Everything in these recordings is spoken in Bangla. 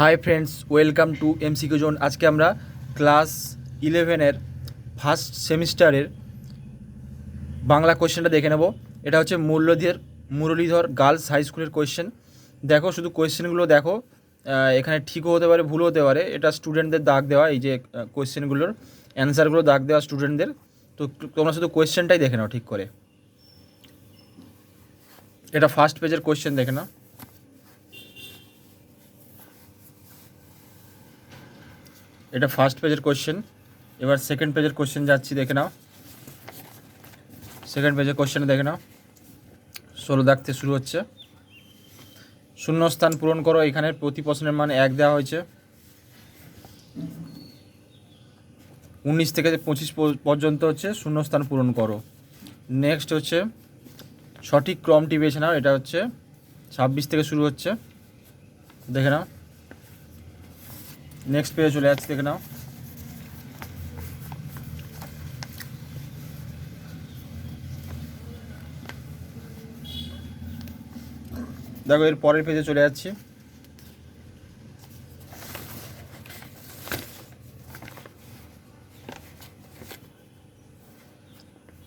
Hi friends, welcome to MCQ zone আজকে আমরা ক্লাস ইলেভেনের ফার্স্ট সেমিস্টারের বাংলা কোয়েশ্চেনটা দেখে নেব। এটা হচ্ছে মূল্যধর মুরলীধর গার্লস হাই স্কুলের কোয়েশ্চেন। দেখো, শুধু কোয়েশ্চেনগুলো দেখো এখানে ঠিকও হতে পারে, ভুলও হতে পারে। এটা স্টুডেন্টদের দাগ দেওয়া, এই যে কোয়েশ্চেনগুলোর অ্যান্সারগুলো দাগ দেওয়া স্টুডেন্টদের। তো তোমরা শুধু কোয়েশ্চেনটাই দেখে নাও ঠিক করে। এটা ফার্স্ট পেজের কোয়েশ্চেন দেখে নাও। এটা ফার্স্ট পেজের কোশ্চেন এবার সেকেন্ড পেজের কোশ্চেন যাচ্ছি, দেখে নাও। সেকেন্ড পেজের কোশ্চেনে দেখে নাও। ষোলো দাগতে শুরু হচ্ছে। শূন্যস্থান পূরণ করো, এখানে প্রতি প্রশ্নের মান এক দেওয়া হয়েছে। উনিশ থেকে পঁচিশ পর্যন্ত হচ্ছে শূন্যস্থান পূরণ করো। নেক্সট হচ্ছে, সঠিক ক্রমটি বেছে নাও, এটা হচ্ছে ছাব্বিশ থেকে শুরু হচ্ছে। দেখে নাও। নেক্সট পেজে চলে যাচ্ছি দেখে নাও দেখো, এর পরের পেজে চলে যাচ্ছি।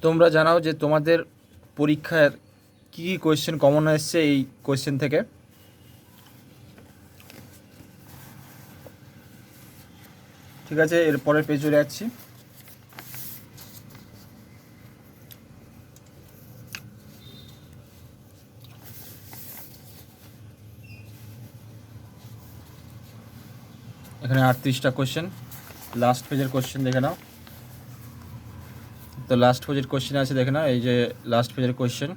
তোমরা জানাও যে তোমাদের পরীক্ষার কী কী কোয়েশ্চেন কমন এসছে এই কোয়েশ্চেন থেকে। ঠিক আছে, এর পরের পেজ চলে যাচ্ছি। এখানে আটত্রিশটা কোশ্চেন লাস্ট পেজের কোশ্চেন দেখে নাও। তো লাস্ট পেজের কোশ্চেন আছে, দেখে নাও, এই যে লাস্ট পেজের কোশ্চেন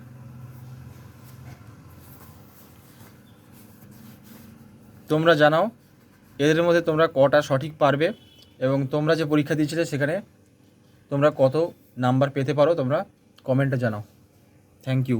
তোমরা জানাও, এদের মধ্যে তোমরা কটা সঠিক পারবে? এবং তোমরা যে পরীক্ষা দিয়েছিলে সেখানে তোমরা কত নাম্বার পেতে পারো তোমরা কমেন্টে জানাও। Thank you